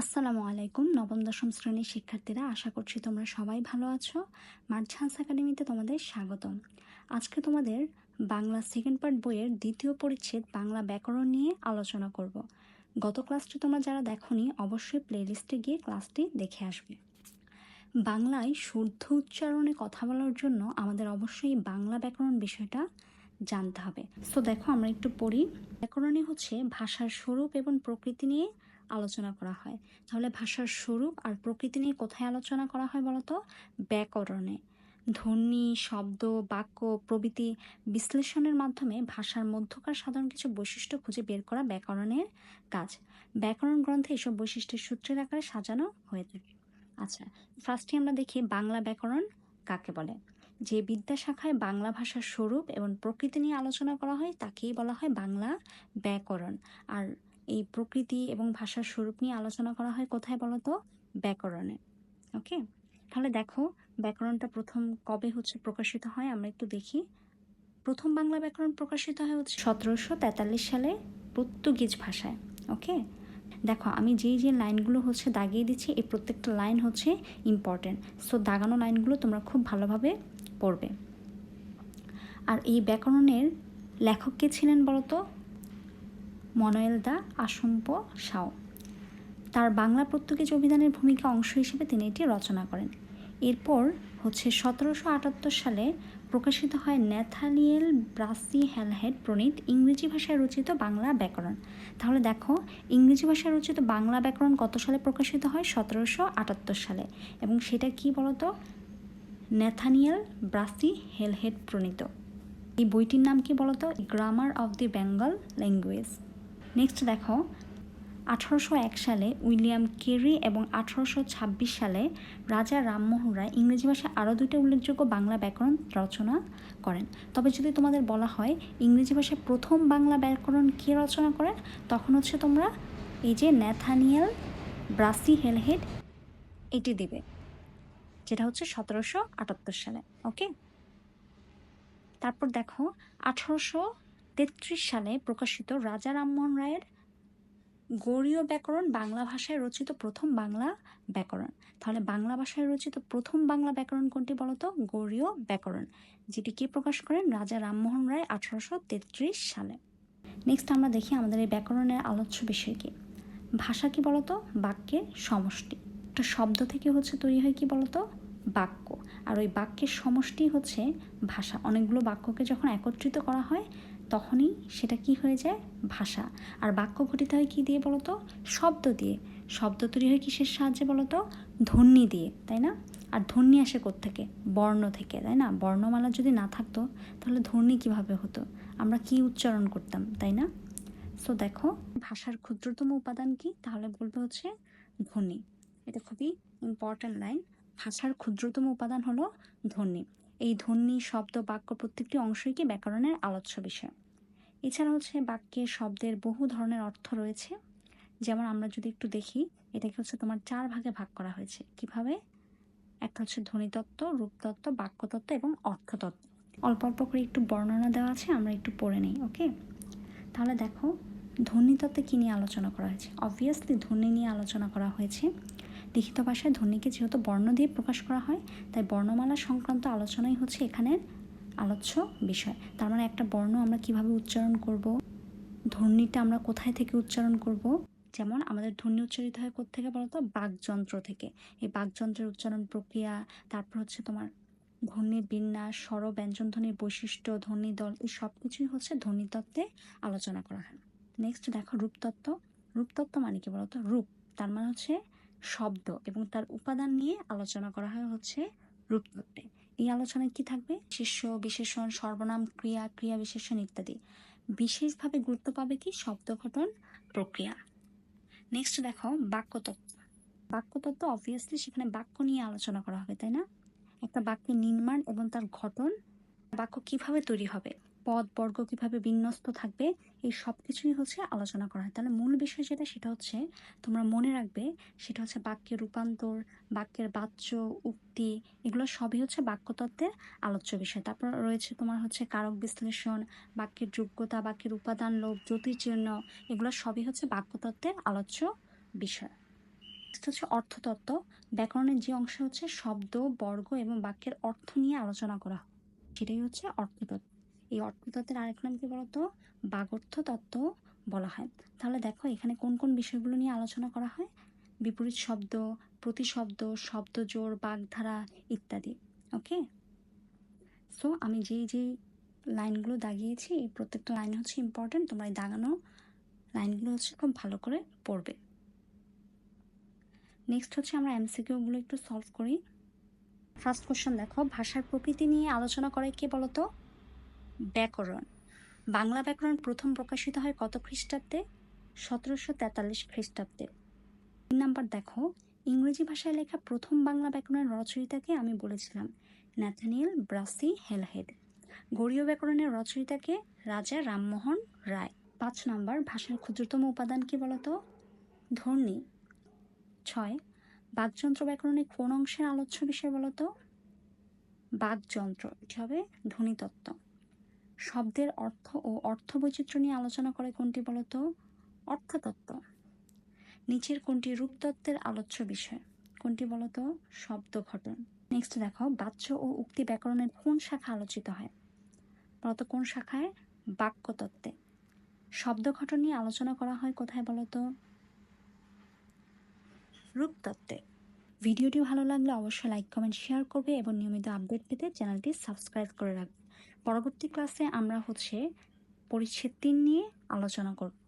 আসসালামু আলাইকুম, নবম, দশম শ্রেণির শিক্ষার্থীরা, আশা করছি তোমরা সবাই ভালো আছো। মার্চান্স একাডেমিতে তোমাদের স্বাগতম। আজকে তোমাদের বাংলা সেকেন্ড পার্ট বইয়ের দ্বিতীয় পরিচ্ছেদ বাংলা ব্যাকরণ নিয়ে আলোচনা করব। গত ক্লাসটি তোমরা যারা দেখোনি, অবশ্যই প্লেলিস্টে গিয়ে ক্লাসটি দেখে আসবে। বাংলায় শুদ্ধ উচ্চারণে কথা বলার জন্য আমাদের অবশ্যই বাংলা ব্যাকরণ বিষয়টা জানতে হবে। সো দেখো, আমরা একটু পড়ি। ব্যাকরণে হচ্ছে ভাষার স্বরূপ এবং প্রকৃতি নিয়ে আলোচনা করা হয়। তাহলে ভাষার স্বরূপ আর প্রকৃতি নিয়ে কোথায় আলোচনা করা হয় বলতো? ব্যাকরণে ধ্বনি, শব্দ, বাক্য, প্রভৃতি বিশ্লেষণের মাধ্যমে ভাষার মধ্যকার সাধারণ কিছু বৈশিষ্ট্য খুঁজে বের করা ব্যাকরণের কাজ। ব্যাকরণ গ্রন্থে এসব বৈশিষ্ট্যের সূত্রের আকারে সাজানো হয়ে থাকে। আচ্ছা ফার্স্টে আমরা দেখি বাংলা ব্যাকরণ কাকে বলে? যে বিদ্যা শাখায় বাংলা ভাষার স্বরূপ এবং প্রকৃতি নিয়ে আলোচনা করা হয়, তাকেই বলা হয় বাংলা ব্যাকরণ আর এই প্রকৃতি এবং ভাষার স্বরূপ নিয়ে আলোচনা করা হয় কোথায় বলতো? ব্যাকরণে। ওকে? তাহলে দেখো, ব্যাকরণটা প্রথম কবে হচ্ছে প্রকাশিত হয় আমরা একটু দেখি। প্রথম বাংলা ব্যাকরণ প্রকাশিত হয় হচ্ছে সতেরোশো তেতাল্লিশ সালে পর্তুগিজ ভাষায়। ওকে? দেখো, আমি যেই যে লাইনগুলো হচ্ছে দাগিয়ে দিচ্ছি, এই প্রত্যেকটা লাইন হচ্ছে ইম্পর্টেন্ট সো দাগানো লাইনগুলো তোমরা খুব ভালোভাবে পড়বে। আর এই ব্যাকরণের লেখক কে ছিলেন বলতো? Manoel da Assumpcao. তার বাংলা পর্তুগিজ অভিধানের ভূমিকা অংশ হিসেবে তিনি এটি রচনা করেন। এরপর হচ্ছে সতেরোশো আটাত্তর সালে প্রকাশিত হয় ন্যাথানিয়েল ব্রাসি হ্যালহেড প্রণীত ইংরেজি ভাষায় রচিত বাংলা ব্যাকরণ। তাহলে দেখো, ইংরেজি ভাষায় রচিত বাংলা ব্যাকরণ কত সালে প্রকাশিত হয়? সতেরোশো আটাত্তর সালে। এবং সেটা কি বলতো? ন্যাথানিয়েল ব্রাসি হেলহেড প্রণীত। এই বইটির নাম কি বলতো? Grammar of the Bengal language. Next দেখো, আঠারোশো এক সালে উইলিয়াম কেরি এবং আঠারোশো ছাব্বিশ সালে রাজা রামমোহন রায় ইংরেজি ভাষায় আরও দুইটা উল্লেখযোগ্য বাংলা ব্যাকরণ রচনা করেন। তবে যদি তোমাদের বলা হয় ইংরেজি ভাষায় প্রথম বাংলা ব্যাকরণ কে রচনা করেন, তখন হচ্ছে তোমরা এই যে ন্যাথানিয়াল ব্রাসি হেলহেড এটি দিবে, যেটা হচ্ছে সতেরোশো আটাত্তর সালে ওকে তারপর দেখো, আঠারোশো তেত্রিশ সালে প্রকাশিত রাজা রামমোহন রায়ের গৌড়ীয় ব্যাকরণ বাংলা ভাষায় রচিত প্রথম বাংলা ব্যাকরণ। তাহলে বাংলা ভাষায় রচিত প্রথম বাংলা ব্যাকরণ কোনটি বলতো? গৌড়ীয় ব্যাকরণ, যেটি কে প্রকাশ করেন? রাজা রামমোহন রায় আঠারোশো তেত্রিশ সালে। নেক্সট আমরা দেখি আমাদের এই ব্যাকরণের আলোচ্য বিষয় কি। ভাষা কি বলতো? বাক্যের সমষ্টি। একটা শব্দ থেকে হচ্ছে তৈরি হয় কি বলতো? বাক্য। আর ওই বাক্যের সমষ্টি হচ্ছে ভাষা। অনেকগুলো বাক্যকে যখন একত্রিত করা হয় তখনই সেটা কি হয়ে যায়? ভাষা। আর বাক্য গঠিত হয় কী দিয়ে বলতো? শব্দ দিয়ে। শব্দ তৈরি হয় কিসের সাহায্যে বলতো? ধ্বনি দিয়ে, তাই না? আর ধ্বনি আসে থেকে বর্ণ থেকে, তাই না? বর্ণমালা যদি না থাকতো, তাহলে ধ্বনি কীভাবে হতো? আমরা কি উচ্চারণ করতাম, তাই না? সো দেখো, ভাষার ক্ষুদ্রতম উপাদান কি? তাহলে বলবে হচ্ছে ধ্বনি। এটা খুবই ইম্পর্ট্যান্ট লাইন ভাষার ক্ষুদ্রতম উপাদান হলো ধ্বনি। এই ধ্বনি, শব্দ, বাক্য প্রত্যেকটি অংশই কি ব্যাকরণের আলোচ্য বিষয়? এছাড়া হচ্ছে বাক্যে শব্দের বহু ধরনের অর্থ রয়েছে। যেমন আমরা যদি একটু দেখি, এটাকে হচ্ছে তোমার চার ভাগে ভাগ করা হয়েছে। কীভাবে? একটা হচ্ছে ধ্বনিতত্ত্ব, রূপতত্ত্ব, বাক্যতত্ত্ব এবং অর্থতত্ত্ব। অল্প অল্প করে একটু বর্ণনা দেওয়া আছে, আমরা একটু পড়ে নিই, ওকে? তাহলে দেখো, ধ্বনিতত্ত্বে কী নিয়ে আলোচনা করা হয়েছে? অবভিয়াসলি ধ্বনি নিয়ে আলোচনা করা হয়েছে। লিখিত ভাষায় ধ্বনিকে যেহেতু বর্ণ দিয়ে প্রকাশ করা হয়, তাই বর্ণমালা সংক্রান্ত আলোচনাই হচ্ছে এখানের আলোচ্য বিষয়। তার মানে একটা বর্ণ আমরা কীভাবে উচ্চারণ করব ধ্বনিটা আমরা কোথায় থেকে উচ্চারণ করব? যেমন আমাদের ধ্বনি উচ্চারিত হয় কোথেকে বলতো? বাকযন্ত্র থেকে। এই বাকযন্ত্রের উচ্চারণ প্রক্রিয়া, তারপর হচ্ছে তোমার ধ্বনির বিন্যাস স্বর ব্যঞ্জন ধ্বনির বৈশিষ্ট্য ধ্বনি দল এই সব কিছুই হচ্ছে ধ্বনিতত্ত্বে আলোচনা করা হয়। নেক্সট দেখো রূপতত্ত্ব। রূপতত্ত্ব মানে কি বলতো? রূপ। তার মানে হচ্ছে শব্দ এবং তার উপাদান নিয়ে আলোচনা করা হয় হচ্ছে রূপতত্ত্বে এই আলোচনায় কি থাকবে? শিষ্য বিশেষণ, সর্বনাম, ক্রিয়া ক্রিয়া বিশেষণ ইত্যাদি। বিশেষভাবে গুরুত্ব পাবে কি? শব্দ গঠন প্রক্রিয়া। নেক্সট দেখো, বাক্যতত্ত্ব। বাক্যতত্ত্ব অবভিয়াসলি সেখানে বাক্য নিয়ে আলোচনা করা হবে, তাই না? একটা বাক্যের নির্মাণ এবং তার গঠন, বাক্য কীভাবে তৈরি হবে? পদ বর্গ কীভাবে বিন্যস্ত থাকবে, এই সব কিছুই হচ্ছে আলোচনা করা হয়। তাহলে মূল বিষয় যেটা, সেটা হচ্ছে তোমরা মনে রাখবে, সেটা হচ্ছে বাক্যের রূপান্তর, বাক্যের বাচ্য উক্তি, এগুলো সবই হচ্ছে বাক্যতত্ত্বের আলোচ্য বিষয়। তারপর রয়েছে তোমার হচ্ছে কারক বিশ্লেষণ, বাক্যের যোগ্যতা, বাক্যের উপাদান, লোভ জ্যোতির্চিহ্ন এগুলো সবই হচ্ছে বাক্যতত্ত্বের আলোচ্য বিষয়। হচ্ছে অর্থতত্ত্ব। ব্যাকরণের যে অংশ হচ্ছে শব্দ, বর্গ এবং বাক্যের অর্থ নিয়ে আলোচনা করা সেটাই হচ্ছে অর্থতত্ত্ব। এই অর্থতত্ত্বের আরেক নাম কি বলতো? বাগর্থ তত্ত্ব বলা হয়। তাহলে দেখো এখানে কোন কোন বিষয়গুলো নিয়ে আলোচনা করা হয়? বিপরীত শব্দ, প্রতিশব্দ, শব্দজোড়, বাগধারা ইত্যাদি। ওকে? সো আমি যেই যেই লাইনগুলো দাগিয়েছি, এই প্রত্যেকটা লাইন হচ্ছে ইম্পর্টেন্ট তোমরা এই দাগানো লাইনগুলো হচ্ছে খুব ভালো করে পড়বে। নেক্সট হচ্ছে আমরা এমসিকিউগুলো একটু সলভ করি। ফার্স্ট কোশ্চেন দেখো, ভাষার প্রকৃতি নিয়ে আলোচনা করে কে বলতো? ব্যাকরণ। বাংলা ব্যাকরণ প্রথম প্রকাশিত হয় কত খ্রিস্টাব্দে? সতেরোশো তেতাল্লিশ খ্রিস্টাব্দে। তিন নাম্বার দেখো, ইংরেজি ভাষায় লেখা প্রথম বাংলা ব্যাকরণের রচয়িতাকে আমি বলেছিলাম ন্যাথানিয়েল ব্রাসি হেলহেড। গরীয় ব্যাকরণের রচয়িতাকে রাজা রামমোহন রায়। পাঁচ নম্বর, ভাষার ক্ষুদ্রতম উপাদান কি বলতো? ধ্বনি। ছয়, বাকযন্ত্র ব্যাকরণের কোন অংশের আলোচ্য বিষয় বলতো? বাকযন্ত্র। এটি হবে? ধ্বনিতত্ত্ব। শব্দের অর্থ ও অর্থ বৈচিত্র্য নিয়ে আলোচনা করে কোনটি বলতো? অর্থতত্ত্ব। নিচের কোনটি রূপতত্ত্বের আলোচ্য বিষয়? কোনটি বলতো? শব্দ ঘটন। নেক্সট দেখো বাচ্য ও উক্তি ব্যাকরণের কোন শাখা আলোচিত হয়? বলতো কোন শাখায়? বাক্যতত্ত্বে। শব্দ ঘটন নিয়ে আলোচনা করা হয় কোথায় বলতো? রূপতত্ত্বে। ভিডিওটি ভালো লাগলে অবশ্যই লাইক, কমেন্ট, শেয়ার করবে এবং নিয়মিত আপডেট পেতে চ্যানেলটি সাবস্ক্রাইব করে রাখবে। পরবর্তী ক্লাসে আমরা হচ্ছে পরিচ্ছেদ তিন নিয়ে আলোচনা করব।